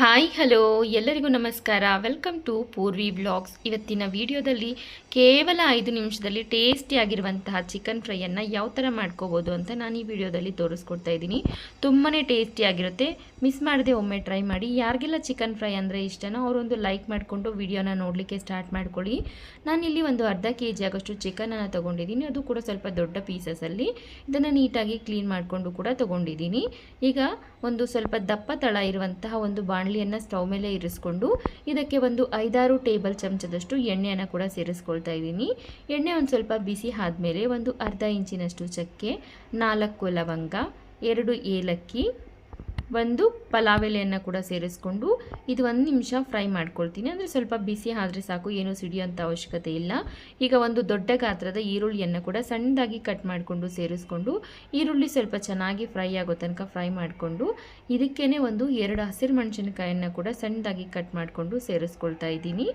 Hi hello ಎಲ್ಲರಿಗೂ ನಮಸ್ಕಾರ. Welcome to Purvi blogs ಇವತ್ತಿನ ವಿಡಿಯೋದಲ್ಲಿ ಕೇವಲ ಐದು ನಿಮಿಷದಲ್ಲಿ ಟೇಸ್ಟಿಯಾಗಿರುವಂತಹ ಚಿಕನ್ ಫ್ರೈಯನ್ನು ಯಾವ ಥರ ಮಾಡ್ಕೋಬೋದು ಅಂತ ನಾನು ಈ ವಿಡಿಯೋದಲ್ಲಿ ತೋರಿಸ್ಕೊಡ್ತಾ ಇದ್ದೀನಿ. ತುಂಬಾ ಟೇಸ್ಟಿಯಾಗಿರುತ್ತೆ ಮಿಸ್ ಮಾಡದೆ ಒಮ್ಮೆ ಟ್ರೈ ಮಾಡಿ. ಯಾರಿಗೆಲ್ಲ ಚಿಕನ್ ಫ್ರೈ ಅಂದರೆ ಇಷ್ಟನೋ ಅವರೊಂದು ಲೈಕ್ ಮಾಡಿಕೊಂಡು ವಿಡಿಯೋನ ನೋಡಲಿಕ್ಕೆ ಸ್ಟಾರ್ಟ್ ಮಾಡ್ಕೊಳ್ಳಿ. ನಾನಿಲ್ಲಿ ಒಂದು ಅರ್ಧ ಕೆ ಜಿ ಆಗೋಷ್ಟು ಚಿಕನನ್ನು ತೊಗೊಂಡಿದ್ದೀನಿ. ಅದು ಕೂಡ ಸ್ವಲ್ಪ ದೊಡ್ಡ ಪೀಸಸಲ್ಲಿ ಇದನ್ನು ನೀಟಾಗಿ ಕ್ಲೀನ್ ಮಾಡಿಕೊಂಡು ಕೂಡ ತೊಗೊಂಡಿದ್ದೀನಿ. ಈಗ ಒಂದು ಸ್ವಲ್ಪ ದಪ್ಪ ತಳ ಇರುವಂತಹ ಒಂದು ಬಾಣಲಿಯನ್ನು ಸ್ಟವ್ ಮೇಲೆ ಇರಿಸ್ಕೊಂಡು ಇದಕ್ಕೆ ಒಂದು ಐದಾರು ಟೇಬಲ್ ಚಮಚದಷ್ಟು ಎಣ್ಣೆಯನ್ನು ಕೂಡ ಸೇರಿಸ್ಕೊಳ್ತಾ ಇದ್ದೀನಿ. ಎಣ್ಣೆ ಒಂದು ಸ್ವಲ್ಪ ಬಿಸಿ ಆದಮೇಲೆ ಒಂದು ಅರ್ಧ ಇಂಚಿನಷ್ಟು ಚಕ್ಕೆ, ನಾಲ್ಕು ಲವಂಗ, ಎರಡು ಏಲಕ್ಕಿ ಒಂದು ಪಲಾವ್ ಎಲೆಯನ್ನು ಕೂಡ ಸೇರಿಸ್ಕೊಂಡು ಇದು ಒಂದು ನಿಮಿಷ ಫ್ರೈ ಮಾಡ್ಕೊಳ್ತೀನಿ. ಅಂದರೆ ಸ್ವಲ್ಪ ಬಿಸಿ ಆದರೆ ಸಾಕು, ಏನೂ ಸಿಡಿಯೋಂಥ ಅವಶ್ಯಕತೆ ಇಲ್ಲ. ಈಗ ಒಂದು ದೊಡ್ಡ ಗಾತ್ರದ ಈರುಳ್ಳಿಯನ್ನು ಕೂಡ ಸಣ್ಣದಾಗಿ ಕಟ್ ಮಾಡಿಕೊಂಡು ಸೇರಿಸ್ಕೊಂಡು, ಈರುಳ್ಳಿ ಸ್ವಲ್ಪ ಚೆನ್ನಾಗಿ ಫ್ರೈ ಆಗೋ ತನಕ ಫ್ರೈ ಮಾಡಿಕೊಂಡು ಇದಕ್ಕೇ ಒಂದು ಎರಡು ಹಸಿರು ಮೆಣಸಿನಕಾಯನ್ನು ಕೂಡ ಸಣ್ಣದಾಗಿ ಕಟ್ ಮಾಡಿಕೊಂಡು ಸೇರಿಸ್ಕೊಳ್ತಾ ಇದ್ದೀನಿ.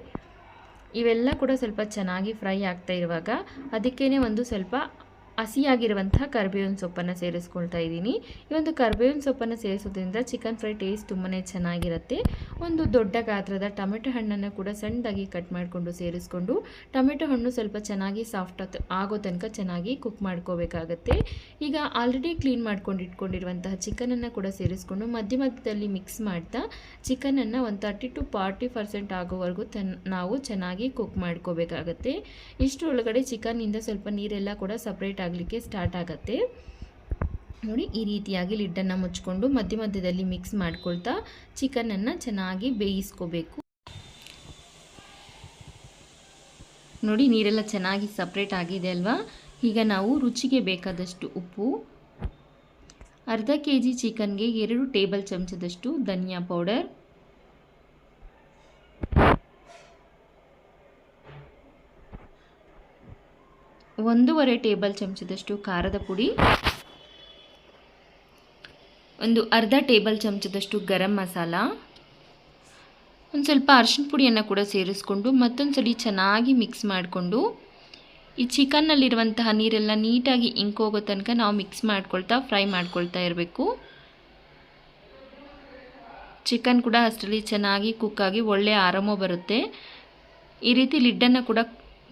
ಇವೆಲ್ಲ ಕೂಡ ಸ್ವಲ್ಪ ಚೆನ್ನಾಗಿ ಫ್ರೈ ಆಗ್ತಾ ಇರುವಾಗ ಅದಕ್ಕೇ ಒಂದು ಸ್ವಲ್ಪ ಹಸಿಯಾಗಿರುವಂತಹ ಕರ್ಬೇವಿನ ಸೊಪ್ಪನ್ನು ಸೇರಿಸ್ಕೊಳ್ತಾ ಇದ್ದೀನಿ. ಈ ಒಂದು ಕರ್ಬೇವಿನ ಸೊಪ್ಪನ್ನು ಸೇರಿಸೋದ್ರಿಂದ ಚಿಕನ್ ಫ್ರೈ ಟೇಸ್ಟ್ ತುಂಬಾ ಚೆನ್ನಾಗಿರುತ್ತೆ. ಒಂದು ದೊಡ್ಡ ಗಾತ್ರದ ಟೊಮೆಟೊ ಹಣ್ಣನ್ನು ಕೂಡ ಸಣ್ಣದಾಗಿ ಕಟ್ ಮಾಡಿಕೊಂಡು ಸೇರಿಸ್ಕೊಂಡು ಟೊಮೆಟೊ ಹಣ್ಣು ಸ್ವಲ್ಪ ಚೆನ್ನಾಗಿ ಸಾಫ್ಟ್ ಆಗೋ ತನಕ ಚೆನ್ನಾಗಿ ಕುಕ್ ಮಾಡ್ಕೋಬೇಕಾಗತ್ತೆ. ಈಗ ಆಲ್ರೆಡಿ ಕ್ಲೀನ್ ಮಾಡ್ಕೊಂಡು ಇಟ್ಕೊಂಡಿರುವಂತಹ ಚಿಕನನ್ನು ಕೂಡ ಸೇರಿಸ್ಕೊಂಡು ಮಧ್ಯ ಮಧ್ಯದಲ್ಲಿ ಮಿಕ್ಸ್ ಮಾಡ್ತಾ ಚಿಕನನ್ನು ಒಂದು ತರ್ಟಿ ಟು ಫಾರ್ಟಿ ಪರ್ಸೆಂಟ್ ಆಗೋವರೆಗೂ ತನ್ ನಾವು ಚೆನ್ನಾಗಿ ಕುಕ್ ಮಾಡ್ಕೋಬೇಕಾಗತ್ತೆ. ಇಷ್ಟರೊಳಗಡೆ ಚಿಕನ್ನಿಂದ ಸ್ವಲ್ಪ ನೀರೆಲ್ಲ ಕೂಡ ಸಪ್ರೇಟ್ ಆಗಲಿಕ್ಕೆ ಸ್ಟಾರ್ಟ್ ಆಗುತ್ತೆ. ನೋಡಿ, ಈ ರೀತಿಯಾಗಿ ಲಿಡ್ಡನ್ನು ಮುಚ್ಕೊಂಡು ಮಧ್ಯ ಮಧ್ಯದಲ್ಲಿ ಮಿಕ್ಸ್ ಮಾಡ್ಕೊಳ್ತಾ ಚಿಕನನ್ನು ಚೆನ್ನಾಗಿ ಬೇಯಿಸ್ಕೋಬೇಕು. ನೋಡಿ, ನೀರೆಲ್ಲ ಚೆನ್ನಾಗಿ ಸಪ್ರೇಟ್ ಆಗಿದೆ ಅಲ್ವಾ? ಈಗ ನಾವು ರುಚಿಗೆ ಬೇಕಾದಷ್ಟು ಉಪ್ಪು, ಅರ್ಧ ಕೆ ಜಿ ಚಿಕನ್ಗೆ ಎರಡು ಟೇಬಲ್ ಚಮಚದಷ್ಟು ಧನಿಯಾ ಪೌಡರ್ ಒಂದೂವರೆ ಟೇಬಲ್ ಚಮಚದಷ್ಟು ಖಾರದ ಪುಡಿ, ಒಂದು ಅರ್ಧ ಟೇಬಲ್ ಚಮಚದಷ್ಟು ಗರಂ ಮಸಾಲ, ಒಂದು ಸ್ವಲ್ಪ ಅರಿಶಿನ ಪುಡಿಯನ್ನು ಕೂಡ ಸೇರಿಸ್ಕೊಂಡು ಮತ್ತೊಂದು ಸಲ ಚೆನ್ನಾಗಿ ಮಿಕ್ಸ್ ಮಾಡಿಕೊಂಡು, ಈ ಚಿಕನ್ನಲ್ಲಿರುವಂತಹ ನೀರೆಲ್ಲ ನೀಟಾಗಿ ಇಂಕೋಗೋ ತನಕ ನಾವು ಮಿಕ್ಸ್ ಮಾಡ್ಕೊಳ್ತಾ ಫ್ರೈ ಮಾಡ್ಕೊಳ್ತಾ ಇರಬೇಕು. ಚಿಕನ್ ಕೂಡ ಅಷ್ಟರಲ್ಲಿ ಚೆನ್ನಾಗಿ ಕುಕ್ಕಾಗಿ ಒಳ್ಳೆಯ ಆರಾಮ ಬರುತ್ತೆ. ಈ ರೀತಿ ಲಿಡ್ಡನ್ನು ಕೂಡ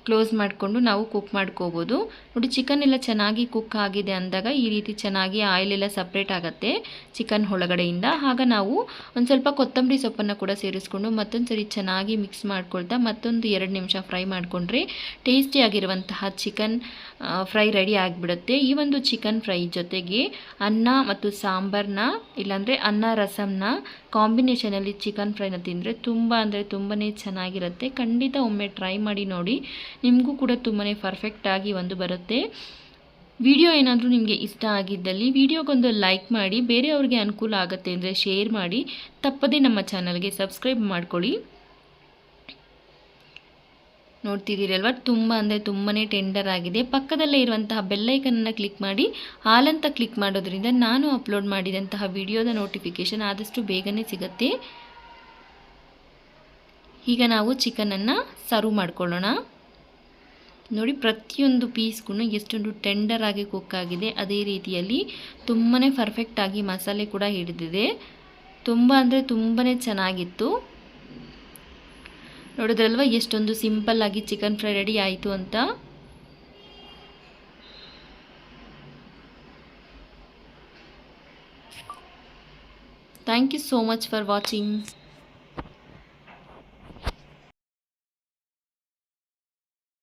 ಕ್ಲೋಸ್ ಮಾಡಿಕೊಂಡು ನಾವು ಕುಕ್ ಮಾಡ್ಕೋಬೋದು. ನೋಡಿ, ಚಿಕನ್ ಎಲ್ಲ ಚೆನ್ನಾಗಿ ಕುಕ್ ಆಗಿದೆ ಅಂದಾಗ ಈ ರೀತಿ ಚೆನ್ನಾಗಿ ಆಯಿಲ್ ಎಲ್ಲ ಸಪ್ರೇಟ್ ಆಗುತ್ತೆ ಚಿಕನ್ ಒಳಗಡೆಯಿಂದ. ಆಗ ನಾವು ಒಂದು ಸ್ವಲ್ಪ ಕೊತ್ತಂಬರಿ ಸೊಪ್ಪನ್ನು ಕೂಡ ಸೇರಿಸ್ಕೊಂಡು ಮತ್ತೊಂದು ಸರಿ ಚೆನ್ನಾಗಿ ಮಿಕ್ಸ್ ಮಾಡ್ಕೊಳ್ತಾ ಮತ್ತೊಂದು ಎರಡು ನಿಮಿಷ ಫ್ರೈ ಮಾಡಿಕೊಂಡ್ರೆ ಟೇಸ್ಟಿಯಾಗಿರುವಂತಹ ಚಿಕನ್ ಫ್ರೈ ರೆಡಿ ಆಗಿಬಿಡುತ್ತೆ. ಈ ಒಂದು ಚಿಕನ್ ಫ್ರೈ ಜೊತೆಗೆ ಅನ್ನ ಮತ್ತು ಸಾಂಬಾರನ್ನ ಇಲ್ಲಾಂದರೆ ಅನ್ನ ರಸಂನ ಕಾಂಬಿನೇಷನಲ್ಲಿ ಚಿಕನ್ ಫ್ರೈನ ತಿಂದರೆ ತುಂಬ ಅಂದರೆ ತುಂಬಾ ಚೆನ್ನಾಗಿರುತ್ತೆ. ಖಂಡಿತ ಒಮ್ಮೆ ಟ್ರೈ ಮಾಡಿ ನೋಡಿ ನಿಮಗೂ ಕೂಡ ತುಂಬಾ ಪರ್ಫೆಕ್ಟಾಗಿ ಒಂದು ಬರುತ್ತೆ. ವಿಡಿಯೋ ಏನಾದರೂ ನಿಮಗೆ ಇಷ್ಟ ಆಗಿದ್ದಲ್ಲಿ ವಿಡಿಯೋಗೊಂದು ಲೈಕ್ ಮಾಡಿ, ಬೇರೆಯವ್ರಿಗೆ ಅನುಕೂಲ ಆಗುತ್ತೆ ಅಂದರೆ ಶೇರ್ ಮಾಡಿ, ತಪ್ಪದೇ ನಮ್ಮ ಚಾನಲ್ಗೆ ಸಬ್ಸ್ಕ್ರೈಬ್ ಮಾಡ್ಕೊಳ್ಳಿ. ನೋಡ್ತಿದ್ದೀರಲ್ವ? ತುಂಬ ಅಂದರೆ ತುಂಬಾ ಟೆಂಡರ್ ಆಗಿದೆ. ಪಕ್ಕದಲ್ಲೇ ಇರುವಂತಹ ಬೆಲ್ಲೈಕನನ್ನು ಕ್ಲಿಕ್ ಮಾಡಿ ಹಾಲಂತ ಕ್ಲಿಕ್ ಮಾಡೋದ್ರಿಂದ ನಾನು ಅಪ್ಲೋಡ್ ಮಾಡಿದಂತಹ ವಿಡಿಯೋದ ನೋಟಿಫಿಕೇಷನ್ ಆದಷ್ಟು ಬೇಗನೆ ಸಿಗುತ್ತೆ. ಈಗ ನಾವು ಚಿಕನನ್ನು ಸರ್ವ್ ಮಾಡ್ಕೊಳ್ಳೋಣ. ನೋಡಿ, ಪ್ರತಿಯೊಂದು ಪೀಸ್ಗೂ ಎಷ್ಟೊಂದು ಟೆಂಡರ್ ಆಗಿ ಕುಕ್ ಆಗಿದೆ. ಅದೇ ರೀತಿಯಲ್ಲಿ ತುಂಬಾ ಪರ್ಫೆಕ್ಟಾಗಿ ಮಸಾಲೆ ಕೂಡ ಹಿಡಿದಿದೆ. ತುಂಬ ಅಂದರೆ ತುಂಬಾ ಚೆನ್ನಾಗಿತ್ತು. ನೋಡಿದ್ರಲ್ವ, ಎಷ್ಟೊಂದು ಸಿಂಪಲ್ ಆಗಿ ಚಿಕನ್ ಫ್ರೈ ರೆಡಿ ಆಯಿತು ಅಂತ. Thank you so much for watching